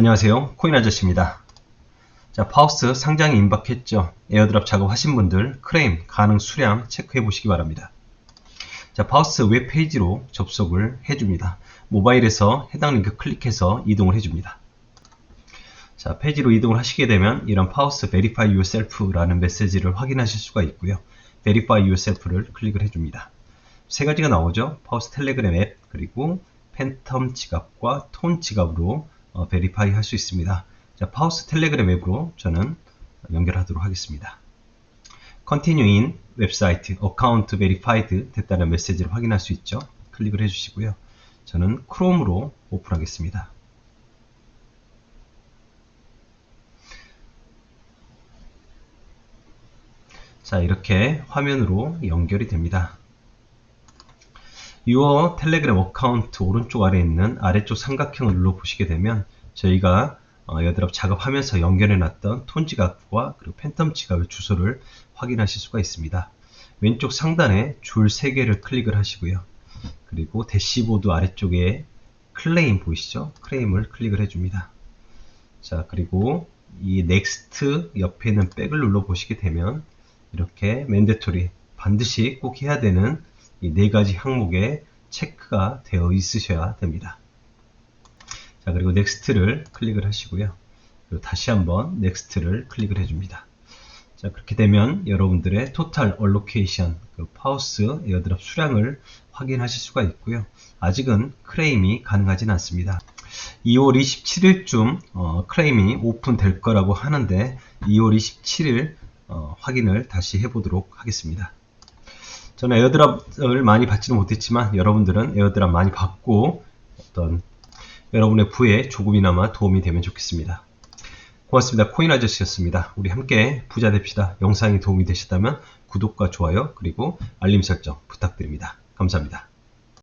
안녕하세요. 코인 아저씨입니다. 자, 파우스 상장이 임박했죠. 에어드랍 작업 하신 분들 크레임 가능 수량 체크해 보시기 바랍니다. 자, 파우스 웹페이지로 접속을 해줍니다. 모바일에서 해당 링크 클릭해서 이동을 해줍니다. 자, 페이지로 이동을 하시게 되면 이런 파우스 Verify Yourself라는 메시지를 확인하실 수가 있고요. Verify Yourself를 클릭을 해줍니다. 세 가지가 나오죠. 파우스 텔레그램 앱 그리고 팬텀 지갑과 톤 지갑으로 어, 베리파이 할 수 있습니다. 자, 파우스 텔레그램 앱으로 저는 연결하도록 하겠습니다. In 웹사이트 어카운트 베리파이드 됐다는 메시지를 확인할 수 있죠. 클릭을 해주시고요. 저는 크롬으로 오픈하겠습니다. 자, 이렇게 화면으로 연결이 됩니다. Your 텔레그램 어카운트 오른쪽 아래에 있는 아래쪽 삼각형을 눌러 보시게 되면 저희가 어, 여드랍 작업하면서 연결해 놨던 톤 지갑과 그리고 팬텀 지갑의 주소를 확인하실 수가 있습니다. 왼쪽 상단에 줄 3개를 클릭을 하시고요. 그리고 대시보드 아래쪽에 클레임 보이시죠? 클레임을 클릭을 해줍니다. 자, 그리고 이 넥스트 옆에 있는 백을 눌러 보시게 되면 이렇게 맨데토리 반드시 꼭 해야 되는 이 네 가지 항목에 체크가 되어 있으셔야 됩니다. 자, 그리고 넥스트를 클릭을 하시고요. 그리고 다시 한번 넥스트를 클릭을 해줍니다. 자, 그렇게 되면 여러분들의 토탈 얼로케이션, 그 파우스 에어드랍 수량을 확인하실 수가 있고요. 아직은 크레임이 가능하진 않습니다. 2월 27일쯤 어, 크레임이 오픈될 거라고 하는데 2월 27일 어, 확인을 다시 해보도록 하겠습니다. 저는 에어드랍을 많이 받지는 못했지만 여러분들은 에어드랍 많이 받고 어떤 여러분의 부에 조금이나마 도움이 되면 좋겠습니다. 고맙습니다. 코인 아저씨였습니다. 우리 함께 부자 됩시다. 영상이 도움이 되셨다면 구독과 좋아요 그리고 알림 설정 부탁드립니다. 감사합니다.